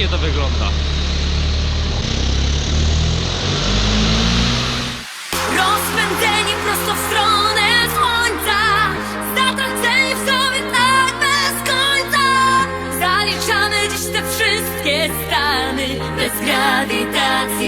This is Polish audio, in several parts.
pięknie to wygląda. Rozpędzeni prosto w stronę słońca. Zatraceni w sobie tak bez końca. Zaliczamy dziś te wszystkie stany. Bez grawitacji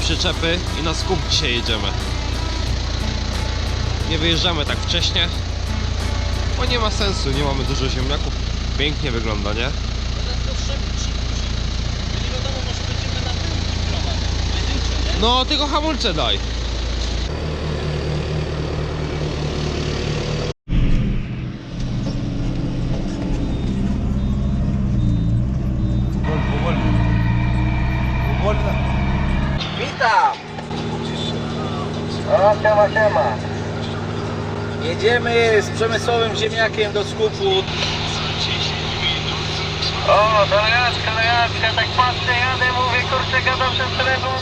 przyczepy i na skup dzisiaj jedziemy. Nie wyjeżdżamy tak wcześnie, bo nie ma sensu, nie mamy dużo ziemniaków. Pięknie wygląda, nie? No, tylko hamulce daj. Siema, siema. Jedziemy z przemysłowym ziemniakiem do skupu. O, dojaczka, dojaczka, tak patrzę, jadę, mówię, kurczę, gadam przez telefon.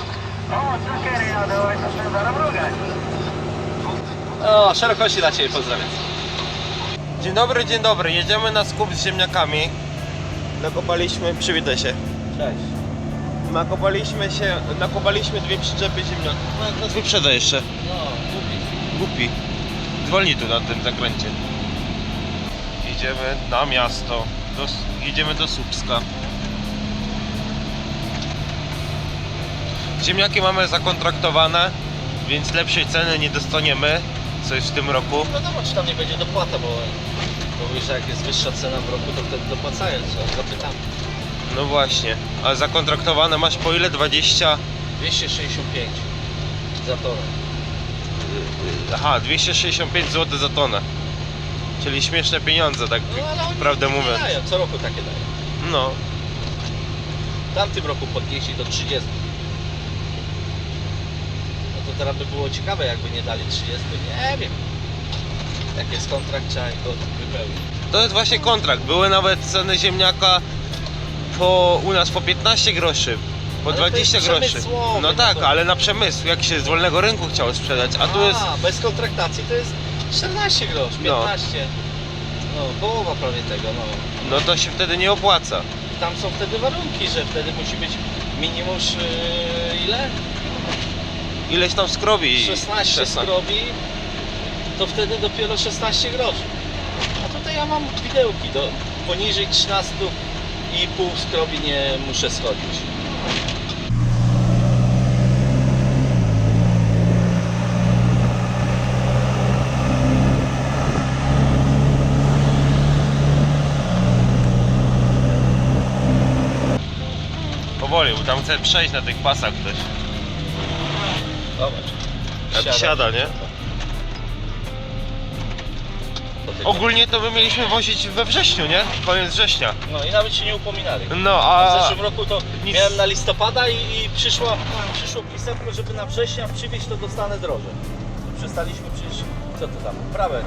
O, cukiery jadę, oj, to się zaraz mrugać. O, szerokości dla Ciebie pozdrawiam. Dzień dobry, dzień dobry. Jedziemy na skup z ziemniakami. Nakopaliśmy, przywitaj się. Cześć. Nakopaliśmy się, nakopaliśmy dwie przyczepy ziemniaków. No, nas wyprzeda jeszcze. No. Głupi. Zwolnij tu na tym zakręcie. Jedziemy na miasto. Do, jedziemy do Słupska. Ziemniaki mamy zakontraktowane, więc lepszej ceny nie dostaniemy. Coś w tym roku. No wiadomo, czy tam nie będzie dopłata, bo, bo mówisz, że jak jest wyższa cena w roku, to wtedy dopłacają, co? Zapytam. No właśnie. A zakontraktowane masz po ile? 20? 265 za tonę. Aha, 265 zł za tonę. Czyli śmieszne pieniądze, tak No ale oni prawdę nie mówiąc. dają, co roku takie dają. No. W tamtym roku podnieśli do 30. No to teraz by było ciekawe, jakby nie dali 30. Nie wiem. Jak jest kontrakt, trzeba go wypełnić. To jest właśnie kontrakt. Były nawet ceny ziemniaka po, u nas po 15 groszy. Po Ale to 20 jest groszy. No no tak, to- ale na przemysł, jak się z wolnego rynku chciało sprzedać, a tu jest. bez kontraktacji to jest 14 grosz, No. 15. No, połowa prawie tego, no. No to się wtedy nie opłaca. Tam są wtedy warunki, że wtedy musi być minimum yy, ile? Ileś tam skrobi. 16 skrobi, to wtedy dopiero 16 groszy. A tutaj ja mam widełki, do poniżej 13 i pół skrobi nie muszę schodzić. Powoli, bo tam chce przejść na tych pasach ktoś. Zobacz. Jak siada, nie? Ogólnie to my mieliśmy wozić we wrześniu, nie? Koniec września. No i nawet się nie upominali. No A w zeszłym roku to nic- miałem na listopada i, i przyszło, przyszło pisemko, żeby na września przywieźć to dostanę drożej. Przestaliśmy przecież, co to tam, prawę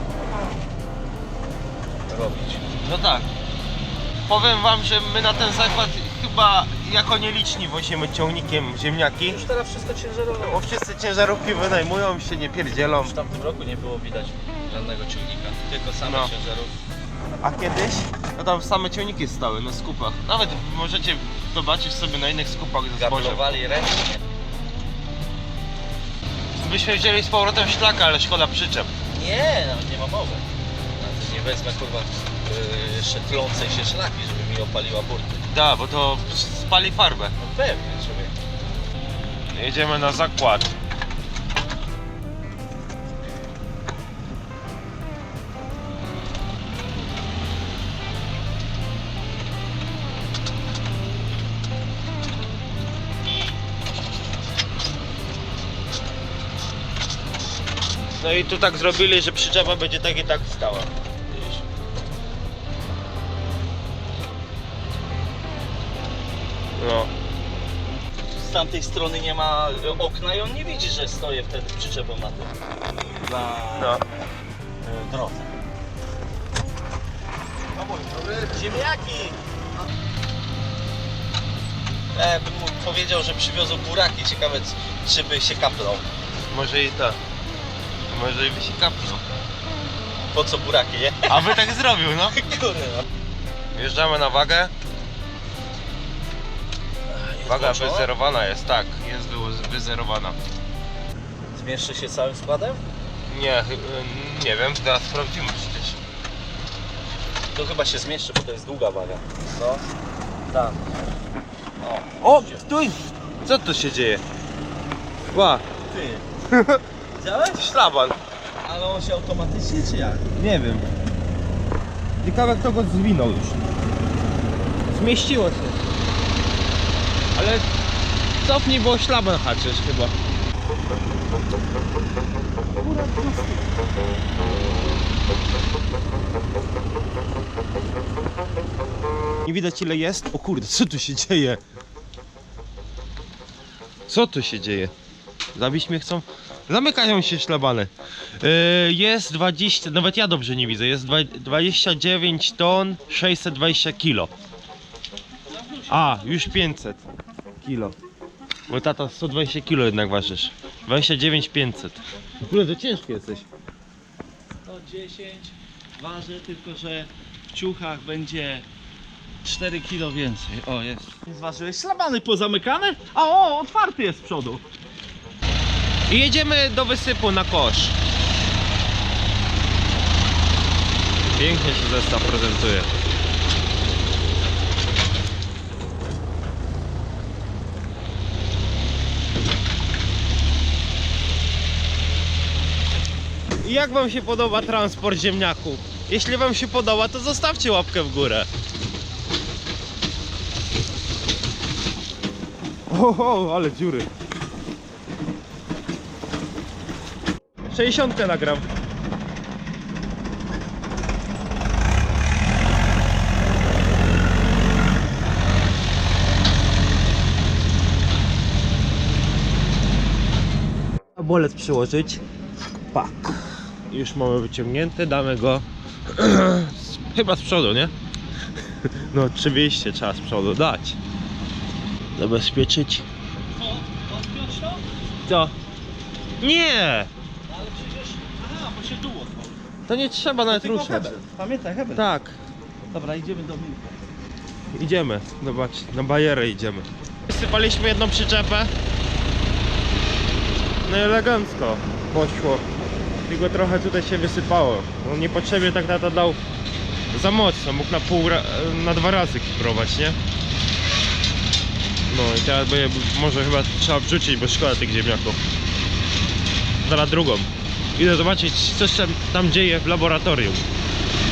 robić. No tak. Powiem wam, że my na ten zakład chyba jako nieliczni wozimy ciągnikiem ziemniaki. Już teraz wszystko ciężarowe. Bo wszyscy ciężarówki wynajmują się, nie pierdzielą. Już w tamtym roku nie było widać żadnego ciągnika, tylko same No. ciężarówki. A kiedyś? No tam same ciągniki stały na skupach. Nawet możecie zobaczyć sobie na innych skupach ze zbożem. Gablowali ręcznie. Byśmy wzięli z powrotem szlaka, ale szkoda przyczep. Nie, no nie ma mowy. Nawet nie wezmę kurwa yy, tlącej się szlaki, żeby mi opaliła burty. Da, bo to spali farbę. No pewnie, człowiek. Jedziemy na zakład. No i tu tak zrobili, że przyczepa będzie tak i tak stała. No. Z tamtej strony nie ma okna i on nie widzi, że stoję wtedy przyczepą na tym. Na No. y, drodze. Ziemniaki! E, bym mu powiedział, że przywiozą buraki. Ciekawe, czy by się kaplał. Może i tak. Może i by się kapnął. Po co buraki, nie? A by tak zrobił, no. Kurwa. Wjeżdżamy na wagę. Waga wyzerowana jest, tak, jest wy- wyzerowana. Zmieszczy się całym składem? Nie, chy- nie wiem, teraz sprawdzimy przecież. To chyba się zmieszczy, bo to jest długa waga. Co? Tam. O, stój! Co tu się dzieje? Ła, Ty. Widziałeś? szlaban. Ale on się automatycznie czy jak? Nie wiem. Ciekawe kto go zwinął już. Zmieściło się. Ale cofnij, bo szlaban haczysz chyba. Nie widać ile jest? O kurde, co tu się dzieje? Co tu się dzieje? Zabić mnie chcą? Zamykają się szlabany. Yy, jest 20, nawet ja dobrze nie widzę, jest dwa- 29 ton 620 kilo. A, już 500 kilo. Bo tata 120 kilo jednak ważysz. 29 500. W ogóle to ciężki jesteś. 110 waży, tylko że w ciuchach będzie 4 kg więcej. O, jest. Zważyłeś szlabany pozamykane? A o, otwarty jest z przodu. I jedziemy do wysypu na kosz. Pięknie się zestaw prezentuje. I Jak wam się podoba transport ziemniaków? Jeśli wam się podoba, to zostawcie łapkę w górę. Oho, ale dziury. 60 nagram. Bolec przyłożyć. Pak. Już mamy wyciągnięty, damy go chyba z przodu, nie? No oczywiście trzeba z przodu dać. Zabezpieczyć. Co? Nie! Ale przecież... Aha, bo się otworzył. To nie trzeba nawet ruszać. Pamiętaj, hebel. Tak. Dobra, idziemy do Milka. Idziemy, zobacz, na bajerę idziemy. Wysypaliśmy jedną przyczepę. No i elegancko poszło. Tylko trochę tutaj się wysypało. On niepotrzebnie tak tata dał za mocno, mógł na pół, na dwa razy kiprować, nie? No i teraz będzie, może chyba trzeba wrzucić, bo szkoda tych ziemniaków. Zaraz drugą. Idę zobaczyć, co się tam dzieje w laboratorium.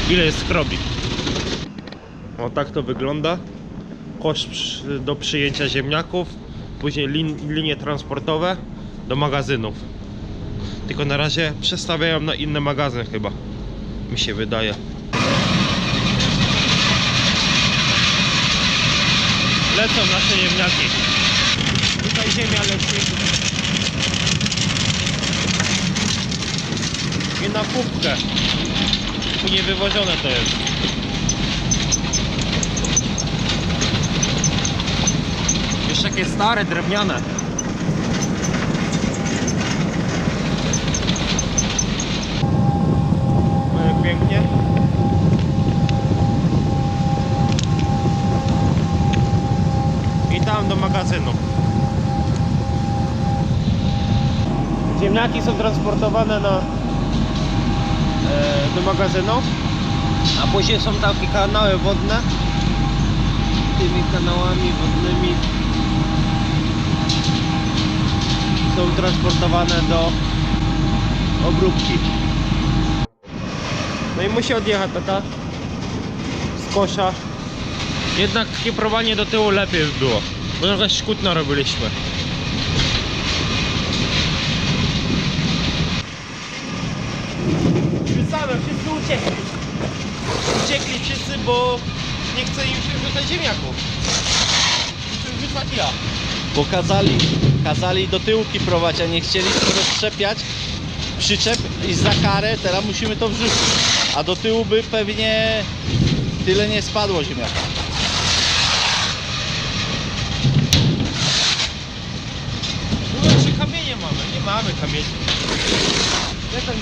Ile jest skrobi. O tak to wygląda. Kosz do przyjęcia ziemniaków, później lin, linie transportowe do magazynów. Tylko na razie przestawiają na inny magazyn chyba. Mi się wydaje. Lecą nasze ziemniaki. Tutaj ziemia leci. I na kubkę. Tu nie wywożone to jest. Już takie stare, drewniane. No jak pięknie. I tam do magazynu. Ziemniaki są transportowane na e, do magazynu. A później są takie kanały wodne. Tymi kanałami wodnymi są transportowane do obróbki. No i musi odjechać tata z kosza. Jednak kieprowanie do tyłu lepiej by było, bo trochę szkutno robiliśmy. Wrzucamy, wszyscy uciekli. Uciekli wszyscy, bo nie chce im się wrzucać ziemniaków. Muszę wrzucać ja. Bo kazali, kazali do tyłki prowadzić, a nie chcieliśmy rozszczepiać przyczep i za karę teraz musimy to wrzucić. A do tyłu by pewnie tyle nie spadło ziemniaka. No czy kamienie mamy? Nie mamy kamieni. Jak tam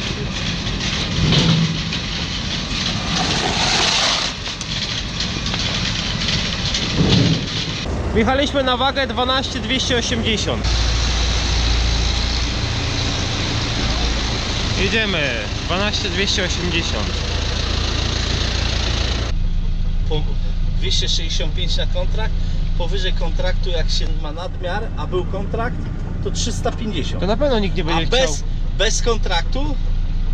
Wjechaliśmy na wagę 12280. Jedziemy 12280. Po 265 na kontrakt, powyżej kontraktu jak się ma nadmiar, a był kontrakt, to 350. To na pewno nikt nie A będzie bez, chciał. bez kontraktu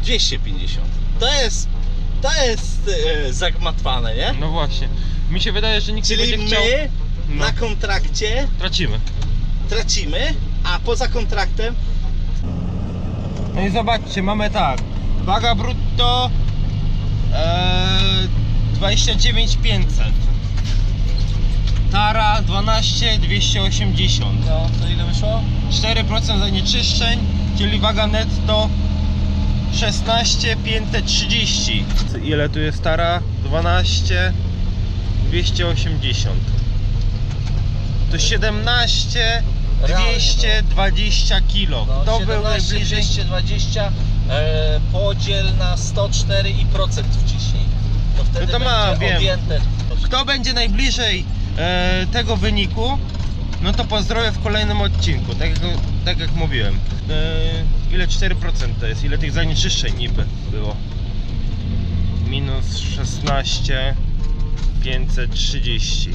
250. To jest, to jest e, zagmatwane, nie? No właśnie. Mi się wydaje, że nikt nie Czyli będzie chciał. No. na kontrakcie Tracimy. tracimy, a poza kontraktem No i zobaczcie, mamy tak. Waga brutto e, 29500. Tara 12280. no to ile wyszło? 4% zanieczyszczeń, czyli waga netto 16530. Ile tu jest tara? 12 280. To 17 220 kilo. No, to był 17, najbliżej 220 e, podziel na 104 i procent wciśnij. To wtedy No to ma, będzie wiem. objęte. Kto będzie najbliżej e, tego wyniku, no to pozdrowię w kolejnym odcinku, tak jak, tak jak mówiłem. E, ile 4% to jest? Ile tych zanieczyszczeń niby było? Minus 16 530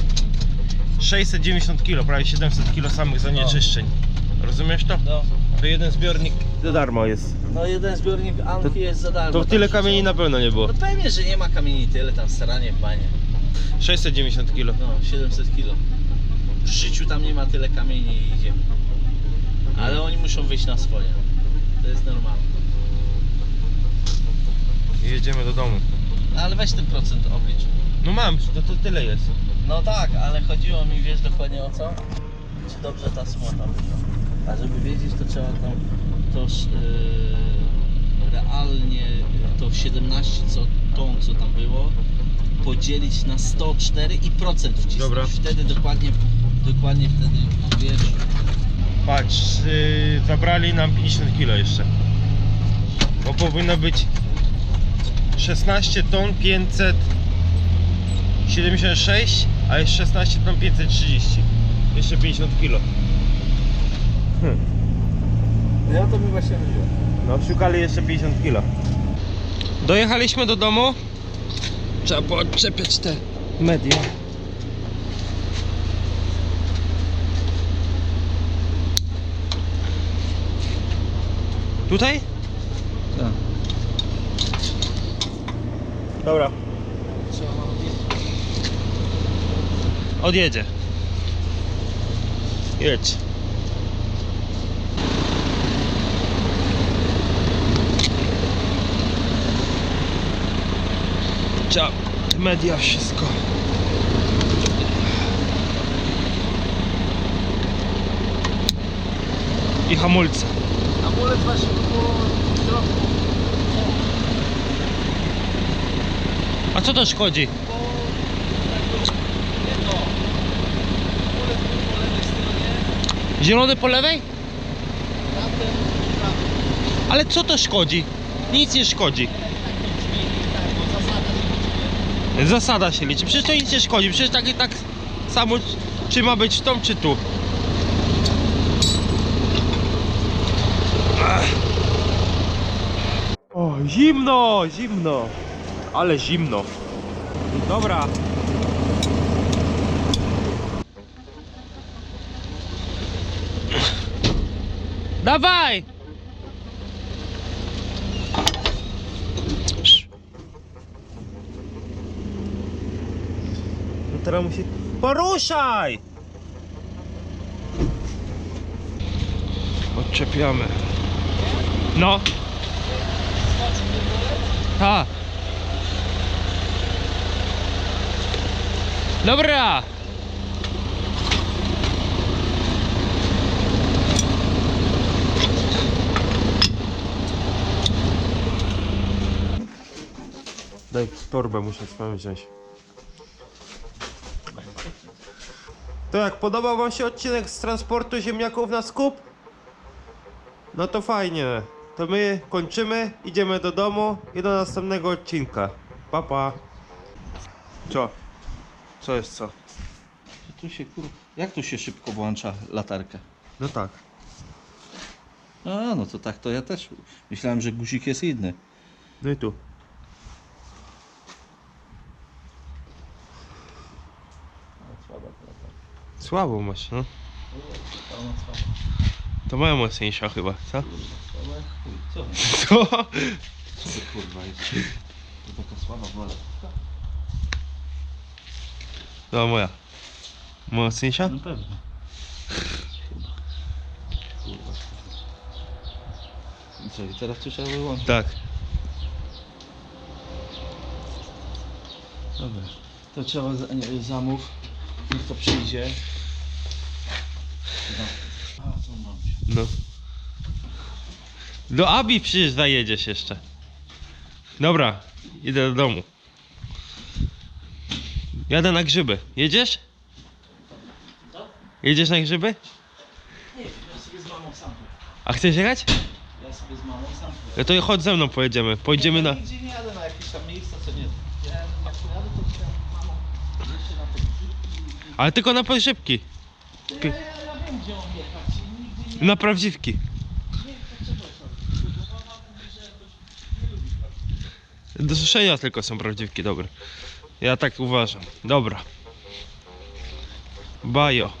690 kg, prawie 700 kg samych zanieczyszczeń. Rozumiesz to? No, To jeden zbiornik za darmo jest. no jeden zbiornik Anki To- jest za darmo. To tam tyle się kamieni na pewno nie było. No pewnie, że nie ma kamieni tyle, tam staranie w banie. 690 kg. No, 700 kilo. W życiu tam nie ma tyle kamieni i ziemi. Ale oni muszą wyjść na swoje. To jest normalne. I jedziemy do domu. No, ale weź ten procent oblicz. No mam, to, to tyle jest. No tak, ale chodziło mi, wiesz dokładnie o co? Czy dobrze ta suma tam wyszła. A żeby wiedzieć, to trzeba tam toż yy, realnie to 17 co, ton, co tam było, podzielić na 104 i procent wcisnąć. Dobra. Wtedy dokładnie, dokładnie wtedy wiesz. Patrz, yy, zabrali nam 50 kg jeszcze. Bo powinno być 16 ton 576, a jest 16 ton 530. Jeszcze 50 kg. Ja to mi właśnie chodziło. No, szukali jeszcze 50 kg. Dojechaliśmy do domu. Trzeba poodczepiać te media. Tutaj? Tak. Dobra. Odjedzie. Jedź. Trzeba media wszystko. I hamulce. Amulet właśnie w środku. A co to szkodzi? Bo nie to. Amulet był po lewej stronie, Zielony po lewej? Ale co to szkodzi? Nic nie szkodzi. Zasada się liczy. Przecież to nic nie szkodzi. Przecież tak i tak samo czy ma być w tą czy tu. O, zimno, zimno. Ale zimno. Dobra. Dawaj! No teraz musi... Poruszaj! Odczepiamy. No. Tak. Dobra. Daj torbę, muszę swoją wziąć. To jak podobał wam się odcinek z transportu ziemniaków na skup? No to fajnie. To my kończymy, idziemy do domu i do następnego odcinka. Pa pa. Co? Co jest co? Tu się kur... Jak tu się szybko włącza latarkę? No tak. A, no to tak to ja też. Myślałem, że guzik jest inny. No i tu. Słabo masz, no. To moja mocniejsza chyba, co? Co? Co? Co to kurwa jest? To taka słaba wola. To moja. Mocniejsza? No pewnie. Kurwa. I co, i teraz tu trzeba wyłączyć? Tak. Dobra. To trzeba za, nie, zamów. Niech to przyjdzie. No. Do Abi przecież zajedziesz jeszcze. Dobra, idę do domu. Jadę na grzyby. Jedziesz? Jedziesz na grzyby? Nie, ja sobie z mamą sam. A chcesz jechać? Ja sobie z mamą sam. No to chodź ze mną pojedziemy. Pojedziemy na... Nigdzie nie jadę na jakieś tam miejsca, co nie. Ja jak pojadę, to chciałem mamą jeszcze na te grzybki. Ale tylko na podszybki. Ja, gdzie mam jechać. Nigdy nie Na prawdziwki. nie że jakoś nie lubi Do suszenia tylko są prawdziwki, dobre. Ja tak uważam. Dobra. Bajo.